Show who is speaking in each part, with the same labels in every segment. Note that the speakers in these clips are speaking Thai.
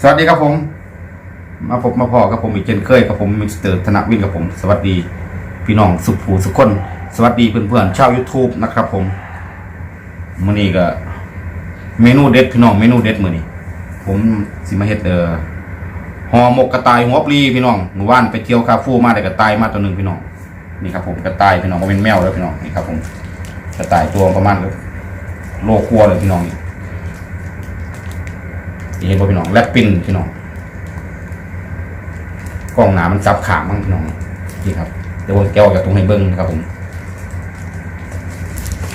Speaker 1: สวัสดีครับผม มาพบมาพอกับผมอีกเช่นเคยกับผมมิสเตอร์ธนวินกับผม สวัสดีพี่น้องสุขผูสุขคน สวัสดีเพื่อนๆชาว YouTube นะครับผมมื้อนี้ก็ เมนูเด็ดพี่น้องเมนูเด็ดมื้อนี้ผมสิมาเฮ็ดเอ่อห่อหมกกระต่ายหัวปลีพี่น้องเมื่านไปเที่ยวคาฟูมาได้กระต่ายมาตัวหนึ่งพี่น้องนี่ครับผมกระต่ายพี่น้องก็เป็นแมวแล้วพี่น้องนี่ครับผมกระต่ายตัวประมาณโลครัวเลยพี่น้องนี่ เห็นบ่พี่น้องแลบปินพี่น้องกล้องหนามันซับขามั้งพี่น้องนี่ครับเดี๋ยวผมแก้วจากตรงให้เบิ้งครับผม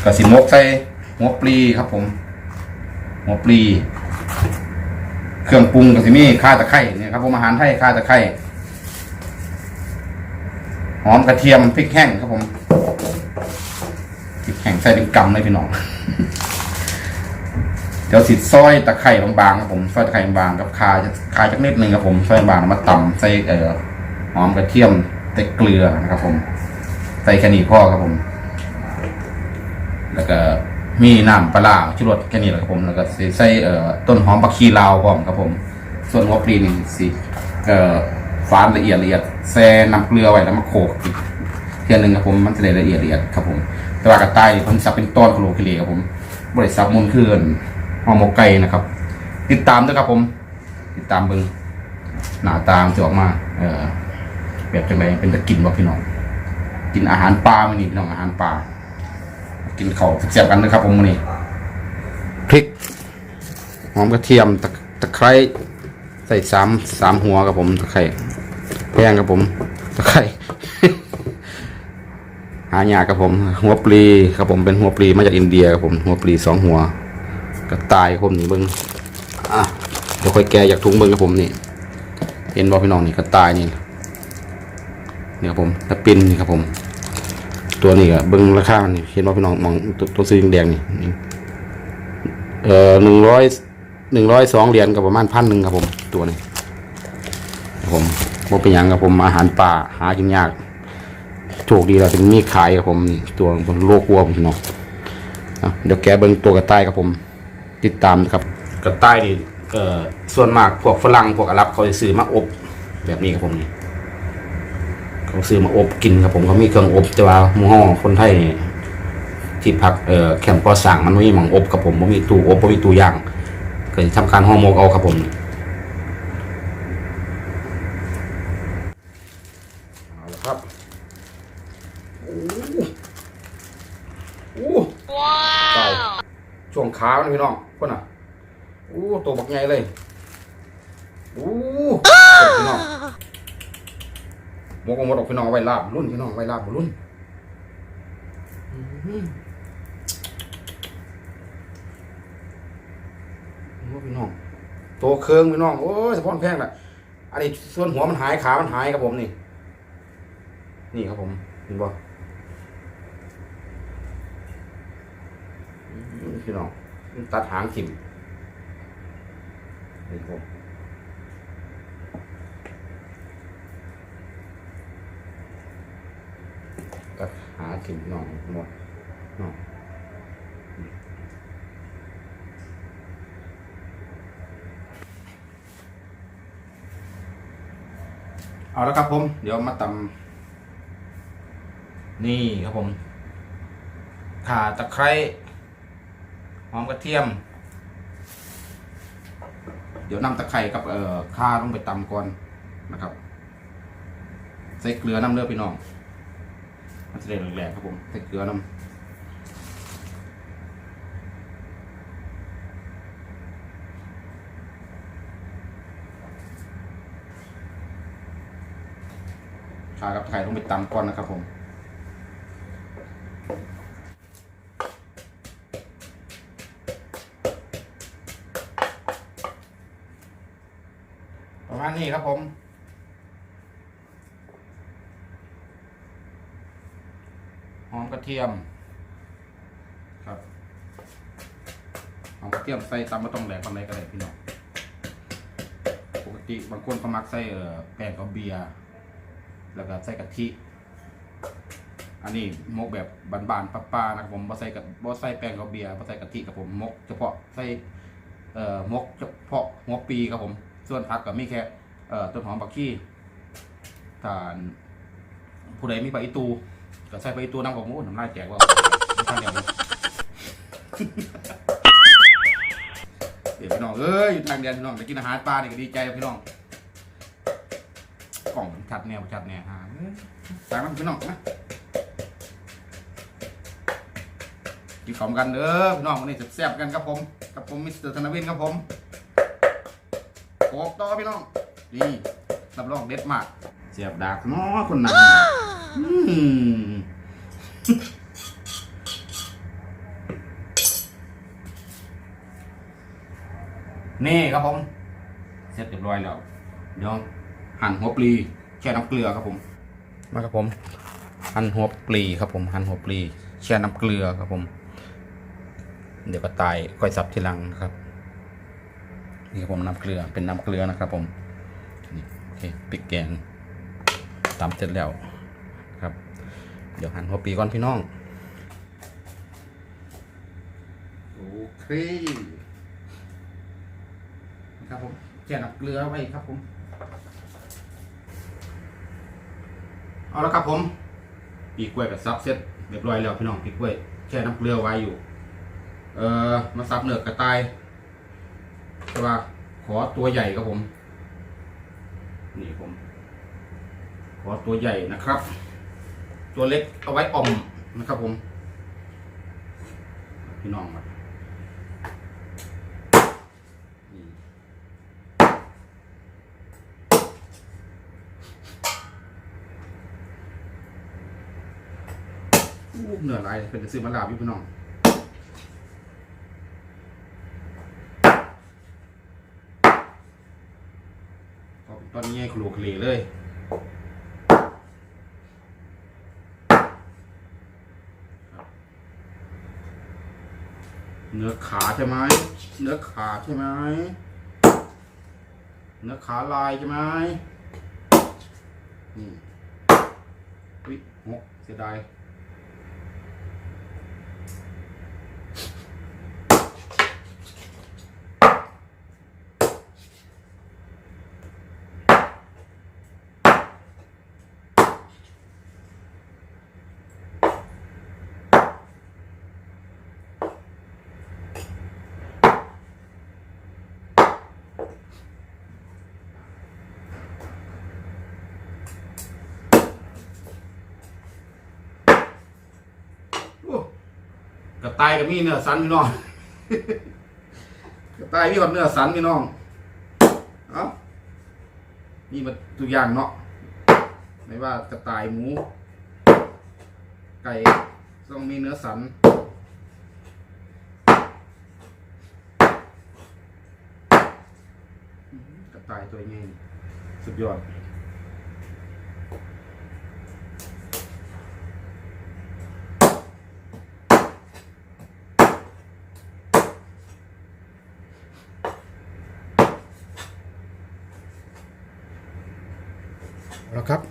Speaker 1: กระสิมกใส่หัวปลีครับ ผมหัวปลีเครื่องปรุงกระสิมีข่าตะไคร้เนี่ยครับผมอาหารไทยข่าตะไคร้หอมกระเทียมพริกแห้งครับผมพริกแห้งใส่เป็นกำเลยพี่น้อง ดี๋ยวสิซอยตะไคร่บางๆครับผมซอยตะไคร่บางๆกับคาจะคาจักนิดนึงครับผมซอยบางมาตำใส่เอ่อหอมกระเทียมใส่เกลือนะครับ ผม ใส่แค่นี้พ่อครับผม แล้วก็มีน้ำปลาชุรสแค่นี้แหละครับผมแล้วก็ใส่เอ่อต้นหอมผักชีลาวพร้อมครับผม ส่วนหัวปลีนี่สิเอ่อฟานละเอียดละเอียดแซ่น้ำเกลือไว้แล้วมาโขกอีกเทียนหนึ่งครับผมมันจะได้ละเอียดละเอียดครับผม แต่ว่ากระต่ายผมสับเป็นต้อนโคโลคิเลครับผมบริษัทมุนคืน หอมหมกไก่นะครับ ติดตามด้วยครับผม ติดตามเบิ้งหน้าตามจะออกมา เออแบบจังไรเป็นตะกินบ่พี่น้อง กินอาหารปลามันนี่พี่น้องอาหารปลา กินเข้าเสียบกันนะครับผมมื้อนี้พริกหอมกระเทียมตะตะไคร้ใส่สามสามหัวครับผมตะไคร้แพงครับผมตะไคร้หายากครับผม หัวปลีครับผมเป็นหัวปลีมาจากอินเดียครับผมหัวปลีสองหัว กระต่ายผมนี่เบิ้งอะเดี๋ยวค่อยแกะจากถุงเบิ้งครับผมนี่เห็นบ่พี่น้องนี่กระต่ายนี่เนี่ครับผมตะปินนี่ครับผม ตัวนี้ก็เบิ้งราคานี่เห็นบ่พี่น้องมองตัวตัวสีแดงนี่เอ่อหนึ่งร้อยหนึ่งร้อยสองเหรียญกับประมาณพันหนึ่งครับผมตัวนี้ครับผมว่าเป็นยังครับผมอาหารป่าหากินยากโชคดีเราถึงมีขายครับผมตัวโลกวัวผมพี่น้องอะเดี๋ยวแกเบิ้งตัวกระต่ายครับผม ติดตามนะครับกระต่ายนี่เอ่อส่วนมากพวกฝรั่งพวกอาหรับเขาจะซื้อมาอบ แบบนี้ครับผมนี่เขาซื้อมาอบกินครับผมเขามีเครื่องอบแต่ว่าหมู่ห้อคนไทยนี่ที่พักเอ่อแคมป์ก่อสร้างมันไม่มีหมองอบครับผมไม่มีตู้อบไม่มีตู้ย่างก็จะทำการห่อหมกเอาครับผมเอาละครับโอ้โหว้าวช่วงขามันพี่น้องคนน่ะโอ้ ตัวบักใหญ่เลยโอ้พี่น้องหมกเอาหมดออกพี่น้องเอาไว้ลาบรุ่นพี่น้องเอาไว้ลาบรุ่นอื้อหือโอ้พี่น้องตัวเคืองพี่น้องโอ้ยสะพอนแพงน่ะอันนี้ส่วนหัวมันหายขามันหายครับผมนี่ นี่ครับผมเห็นบ่อืมพี่น้องมันตัดหางถิ่ม นี่ครบตัดหาถิ่มพี่น้องหมดเนาะเอาแล้วครับผม เดี๋ยวมาตำนี่ครับผมข่าตะไคร้หอมกระเทียม เดี๋ยวนำตะไคร้กับเอ่อข่าลงไปตำก่อนนะครับ ใส่เกลือน้ำเลือพี่น้องมันจะได้แหลกๆครับผมใส่เกลือน้ำข่ากับตะไคร้ลงไปตำก่อนนะครับผม ประมาณนี้ครับผม หอมกระเทียม ครับ หอมกระเทียมใส่ตำมาต้องแหลกตำไรก็ได้พี่น้อง ปกติบางคนเขามักใส่แป้งกับเบียร์ แล้วก็ใส่กะทิ อันนี้มกแบบบานๆป้าๆนะครับผมบ่ใส่กับบ่ใส่แป้งกับเบียร์บ่ใส่กะทิกับผมมกเฉพาะใส่เอ่อมกเฉพาะหัวปีครับผม ส่วนผักก็มีแค่เอ่อต้นหอมบักชีถ้านผู้ใดมีใบอีตูก็ใส่ใบอีตูน้ำของมูน้ำลายแจกว่าท่านเดียวเลยเดี๋ยวพี่น้องเอ้ยอยู่ทางเดียวพี่น้องไปกินอาหารปลาเนี่ยก็ดีใจพี่น้องกล่องชัดแนวชัดแนวฮะเอ้ยตามมันพี่น้องนะกินของกันเด้อพี่น้องวันนี้แซ่บๆกันครับผมกับผมมิสเตอร์ธนวินครับผม กบต่อพี่น้องนี่รับรองเด็ดมาก เสียบดากน้อคนนั้นอืมนี่ครับผม เสร็จเรียบร้อยแล้วเดี๋ยวหั่นหัวปลีแช่น้ำเกลือครับผม มาครับผม หั่นหัวปลีครับผม หั่นหัวปลีแช่น้ำเกลือครับผม เดี๋ยวก็ตายค่อยสับทีหลังนะครับ นี่ครับผมน้ำเกลือเป็นน้ำเกลือนะครับผมนี่โอเคปิกแกงตำเสร็จแล้วครับ เดี๋ยวหั่นหัวปีก่อนพี่น้องโอเคครับผมแช่น้ำเกลือไว้ครับผมเอาละครับผมปีกล้วยกับซับเสร็จเรียบร้อยแล้วพี่น้องปีกกล้วยแช่น้ำเกลือไว้อยู่ เอ่อมาซับเนื้อกระต่าย แต่ว่าขอตัวใหญ่ครับผม นี่ผม ขอตัวใหญ่นะครับ ตัวเล็กเอาไว้อ่อมนะครับผม พี่น้องครับอู้เหนื่อยไรเป็นซื้อมาลาบอยู่พี่น้อง นี่ให้ครูคลีเลยเนื้อขาใช่ไหมเนื้อขาใช่ไหมเนื้อขาลายใช่ไหมนี่อุ๊ยหกเสียดาย กระต่ายก็มีเนื้อสันพี่น้องกระต่ายมีหอดเนื้อสันพี่น้องเอ้ามีหมาทุกอย่างเนาะไม่ว่ากระต่ายหมู ไก่ต้องมีเนื้อสันกระต่ายตัวนี้สุดยอด แล้วครับ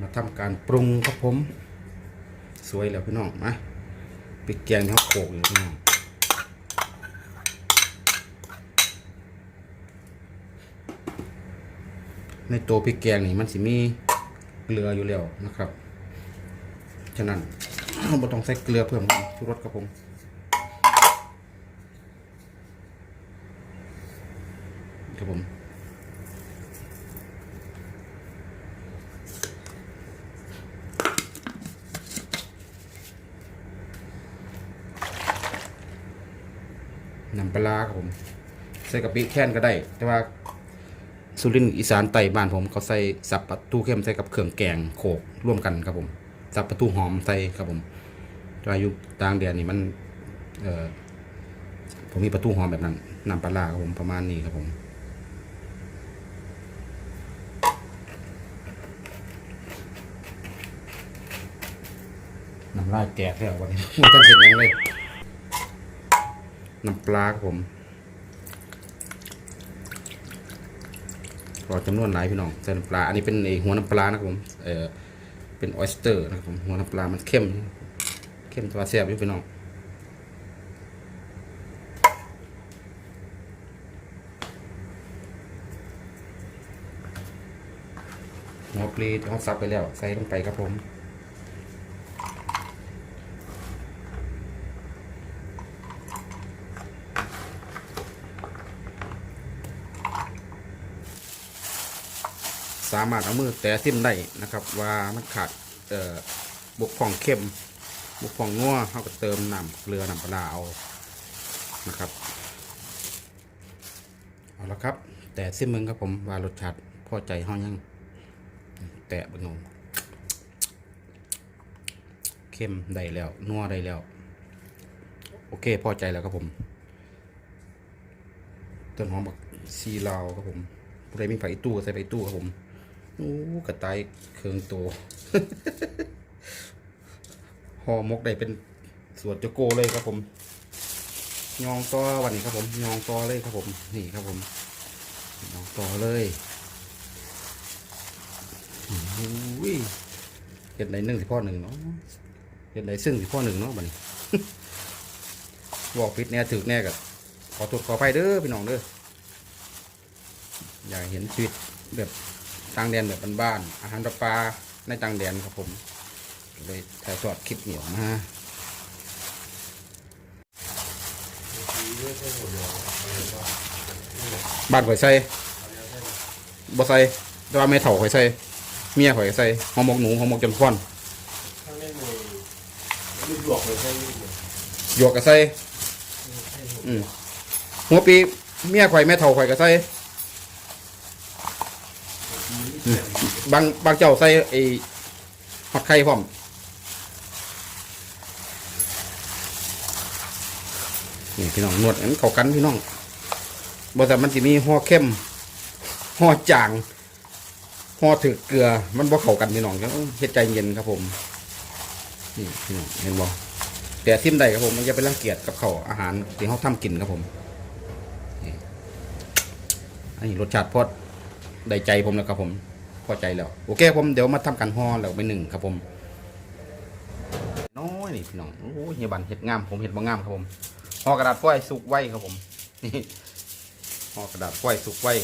Speaker 1: มา ทำการปรุงครับผม สวยแล้วพี่น้องมาปิดแกงที่เขาโขกอยู่พี่น้องในตัวพริกแกงนี่มันสิมีเกลืออยู่แล้วนะครับ ฉะนั้นเราต้องใส่เกลือเพิ่มชูรสครับผมครับผม ปลาร้าครับผมใส่กะปิแค่นก็ได้ แต่ว่าสุรินทร์อีสานใต้บ้านผมเขาใส่สับปะตูเข้มใส่กับเครื่องแกงโขกร่วมกันครับผมสับปะตูหอมใส่ครับผมแต่ว่าอยู่ต่างแดนนี่มันเอ่อผมมีปะตูหอมแบบนั้นน้ำปลาร้าครับผมประมาณนี้ครับผมน้ำลายแตกแล้ววันนี้ไม่ต้องเสร็จยังเลย น้ำปลาครับผมรอจำนวนหลายพี่น้องใส่น้ำปลา อันนี้เป็นหัวน้ำปลานะครับผม เออเป็นออสเตอร์นะครับผมหัวน้ำปลามันเข้ม เข้มตัวแซ่บอยบพี่น้องหัวปลีท้องซับไปแล้ว ใส่ลงไปครับผม สามารถเอามือแตะซิมได้นะครับ ว่ามันขาดเอ่อบกพร่องเข้มบกพร่องงัวเขาก็เติมน้ำเกลือน้ำปลาเอานะครับเอาละครับ แต่ซิมมึงครับผมว่ารสชาติพอใจห้องยังแตะบนงเข้มได้แล้วนัวได้แล้ว โอเคพอใจแล้วครับผมต้นหอมบักซีลาวครับผมผู้ใดมีไผ่ตู้ใส่ไผ่ตู้ครับผม โอ้กระต่ายเครืองโตห่อมกได้เป็นสวดโจโกเลยครับผมยองต่อวันนี้ครับผมยองต่อเลยครับผม นี่ครับผมยองต่อเลยอุ้ยเห็ดไหนหนึ่งสิพ่อหนึ่งเนาะเห็ดไหนซึ่งสิพ่อหนึ่งเนาะบัดนี้บอกผิดแน่ถึกแน่กับขอโทษขออภัยเด้อพี่น้องเด้ออยากเห็นชีวิตแบบ ต่างแดนแบบบ้านๆอาหารประปาในต่างแดนครับผมเลยถ่ายทอดคลิปเหนียวมาบ้านข่อยใส่บ่ใส่แต่ว่าแม่เฒ่าข่อยใส่เมียข่อยใส่หอมหมกหนูหอมหมกจนควัน
Speaker 2: หย
Speaker 1: วกก็ใส่อืมหัวปีเมียข่อยแม่เฒ่าข่อยก็ใส่ บางบางเจ้าใส่ไอ้ฮอดไข่พร้อมนี่พี่น้องนวดอันเข้ากันพี่น้องบ่แต่มันจะมีห่อเข้มห่อจางห่อถือเกลือ มันบ่เข้ากันพี่น้องเฮ็ดใจเย็นครับผมนี่พี่น้องเห็นบ่แต่ทิมใดครับผมมันจะเป็นรังเกียจกับเขาวอาหารที่เขาทำกินครับผมนี่อันนี้รสชาติพอดได้ใจผมแล้วครับผม พอใจแล้วโอเคผมเดี๋ยวมาทำการห่อแล้วไปหนึ่งครับผมน้อยนี่พี่น้องโอ้ยเฮียบันเห็ดงามผมเห็ดบ่งงามครับผมห่อกระดาษฝ้อยสุกไว้ครับผมนี่ห่อกระดาษฝ้อยสุกไว้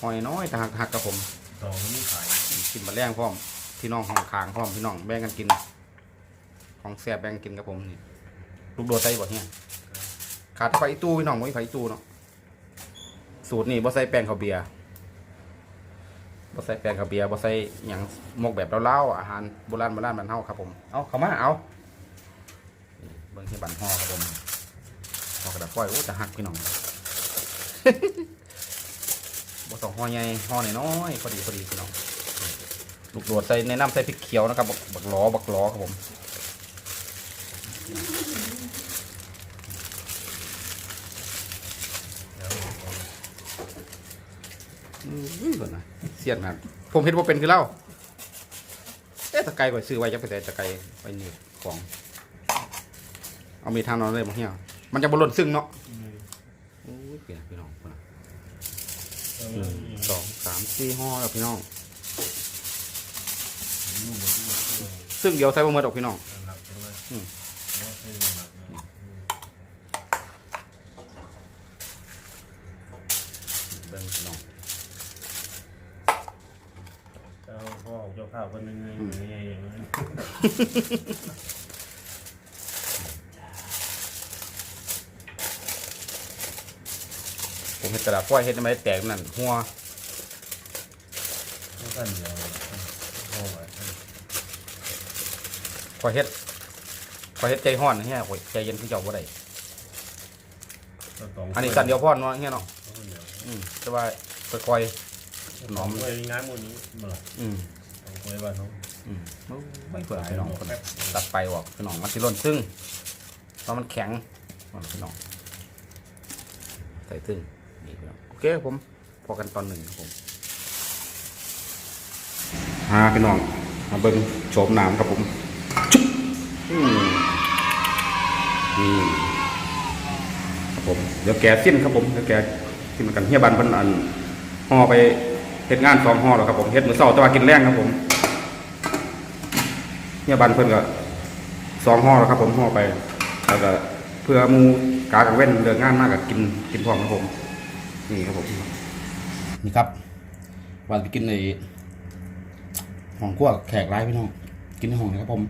Speaker 1: หอยน้อยแต่หักหักครับผม
Speaker 2: สองนี่ขาย
Speaker 1: กินมาแรงพร้อมพี่น้องห้องคางพร้อมพี่น้องแบ่งกันกิน ของแซ่บแบ่งกินครับผมนี่ลูกโดดใส่บ่เฮียขาดไฟตู้พี่น้องไม่ไฟตู้เนาะสูตรนี่บ่ใส่แป้งข้าวเบียร์ บ่ใส่แป้งข้าวเบียร์บ่ใส่หยังหมกแบบเล่าๆอาหารโบราณโบราณบ้านเฮาครับผม เอาเข้ามาเอาเบิ่งที่บันห่อครับผมห่อกระดาษฝ้อยโอ้จะหักพี่น้องบ่ต้องห่อใหญ่ห่อน้อยๆพอดีพอดีพี่น้องลูกโดดใส่ในน้ำใส่พริกเขียวนะครับบักบักล้อบักล้อครับผมอืมก่อนนะ เสียนครับผมเห็นว่าเป็นคือเล่าเอ๊ะตะไคร้ก่อนซื้อไว้จะไปแต่ตะไคร้ไปนี่ของ เอามีทางนอนเลยมั้งเฮียมันจะบหล่นซึ่งเนาะโอ้ยเปลี่ยนพี่น้องพุ่นน่ะหนึ่งสองสามสี่ห่อแล้วพี่น้อง ซึ่งเดี๋ยวใส่บะเมิดออกพี่น้อง อืม
Speaker 2: ว่าให้หนักนะ
Speaker 1: เบิ่งพี่น้อง
Speaker 2: เจ้าพ่อเจ้าข้าว คนนึงไงอย่างเงี้ยอย่างนั้น
Speaker 1: ผมเห็ดกระดาษฝ้อยเห็ดทำไมแตกนั่นหัว
Speaker 2: ไม่สั้นเดียวพ่อไป
Speaker 1: คอยเห็ดคอยเห็ดใจห้อนเฮียคอยใจเย็นพี่เจ้าบ่ได้
Speaker 2: สอง
Speaker 1: อันนี้สั่นเดียวพ่อนเนาะเฮียเนาะ
Speaker 2: เดียว
Speaker 1: อืมแต่ว่าค่อย
Speaker 2: หนอมไปงานหมดนี้มาละ
Speaker 1: ๆอืม
Speaker 2: เอาไว้บ้านน้อง
Speaker 1: อืมไม่เผื่อพี่น้องคนตัดไปออกพี่น้องมันสิหล่นซึ่งตอนมันแข็งมันพี่น้องใส่ซึ่งนี่พี่น้องโอเคครับผมพอกันตอนหนึ่งครับผมฮาพี่น้องมาเบิ้งโฉมน้ำครับผมจุ๊บอืมนี่ครับผมเดี๋ยวแกะสิ้นครับผมเดี๋ยวแกะสิ้นกันเฮียบันเพิ่นอันห่อไปเฮ็ดงานสองห่อแล้วครับผมเฮ็ดมื้อเช้าแต่ว่ากินแรงครับผม เนี่ยบันเพิ่นก็สองห่อแล้วครับ ผมห่อไปแล้วก็เพื่อมูกากลางเว้นเลือกงานมากกับกินกินพร้อมครับผมนี่ครับผมนี่ครับวันไปกินในห้องกว้างแขกร้ายพี่น้องกินในห้องนะครับผม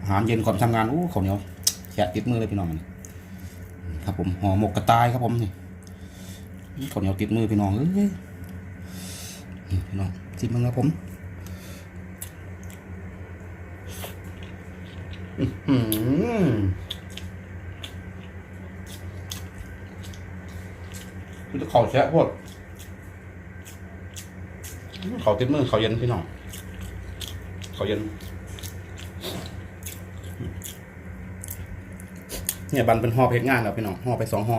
Speaker 1: อาหารเย็นก่อนทำงานอู้ข้าวเหนียวแฉะติดมือเลยพี่น้องครับผมห่อหมกกระต่ายครับผมนี่ข้าวเหนียวติดมือพี่น้องเอ้ยนี่พี่น้องจิบมึงครับผม คือจะเข่าแฉะโพดเข่าติดมือเข่าเย็นพี่น้องเข่าเย็น เนี่ยบันเป็นห่อเพชรงานแล้วพี่น้องห่อไปสองห่อ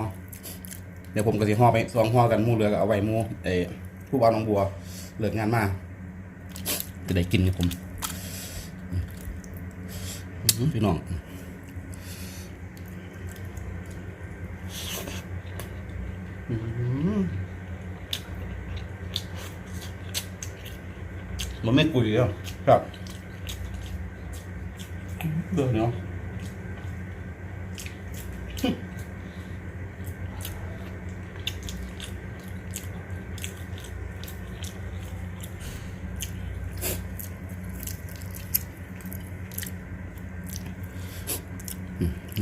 Speaker 1: เดี๋ยวผมก็สิห่อไปสองห่อกันมูเหลือก็เอาไว้มูเออผู้บ่าวน้องบัวเลิกงานมาจะได้กินกับผม พี่น้องอื้อหือมันไม่กุยแล้วครับเบื่อเนาะ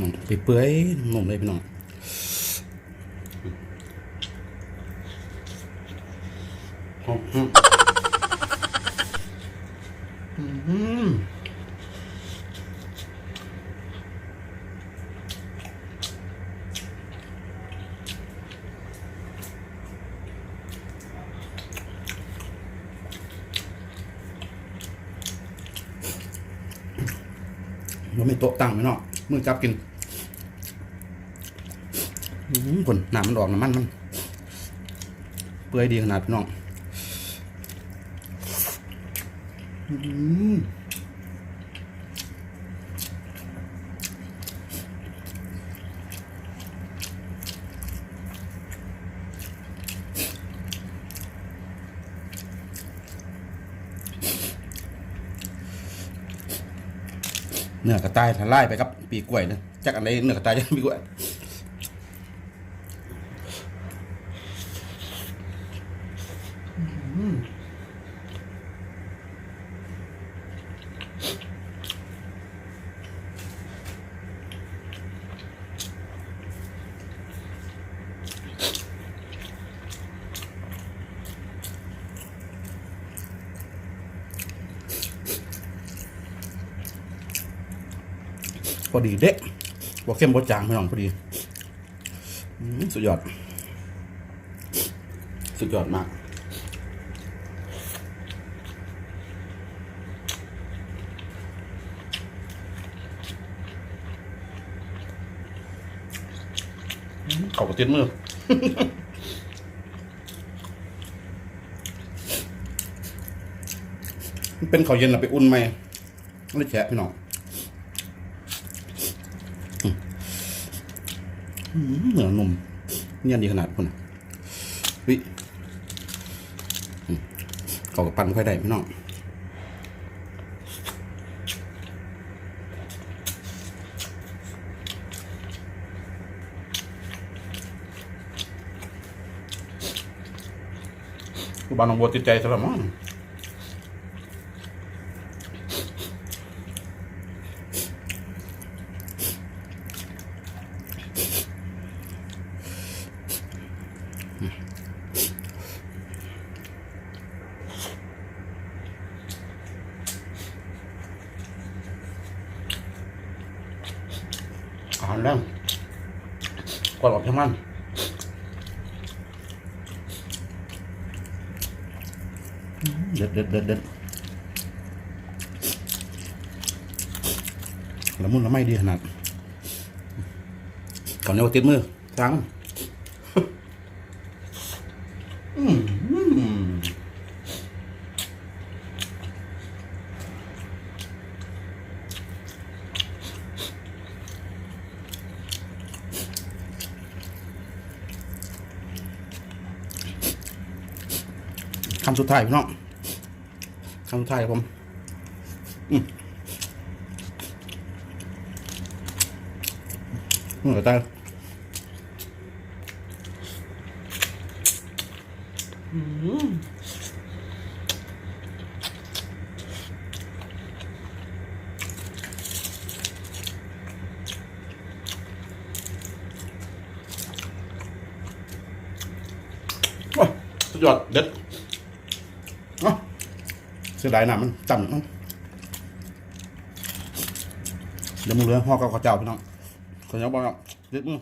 Speaker 1: นุ่มเปื่อยๆนุ่มเลยพี่น้องมันไม่โต๊ะตั้งพี่น้องมือจับกิน ผลน้ำมันออกน้ำมันมัน เปื่อยดีขนาดพี่น้องเนื้อกระต่ายทลายไปครับ ปีกล้วยนะจากอันไหนเนื้อกระต่ายจากปีกล้วย ดีเด็กบอกเข้มบดจางพี่น้องพอดีสุดยอด สุดยอดมากเขาก็ติดมือเป็นข้าวเย็นเราไปอุ่นไหมไม่แฉะพี่น้อง อืม เหนือนมเนี่ยดีขนาดคุณอะวิเขากับปั้นค่อยได้พี่น้องกูบานน้องบัวติดใจซะแล้วมั้งอาหารแรง กรอบทั้งมันเด็ดเด็ดเด็ดเด็ดละมุนละไม่ดีขนาดก่อนเนี้ติดมือช้าง คำสุดท้ายพี่น้องคำสุดท้ายครับผมอืมอืมเดี๋ยวตาอ้ยสุดยอดเด็ด เสียดายน้ำมันต่ำเดี๋ยวมึงเหลือห่อกับข้าวเจ้าพี่น้องข้าวเหนียวบ้างครับเด็ดมึง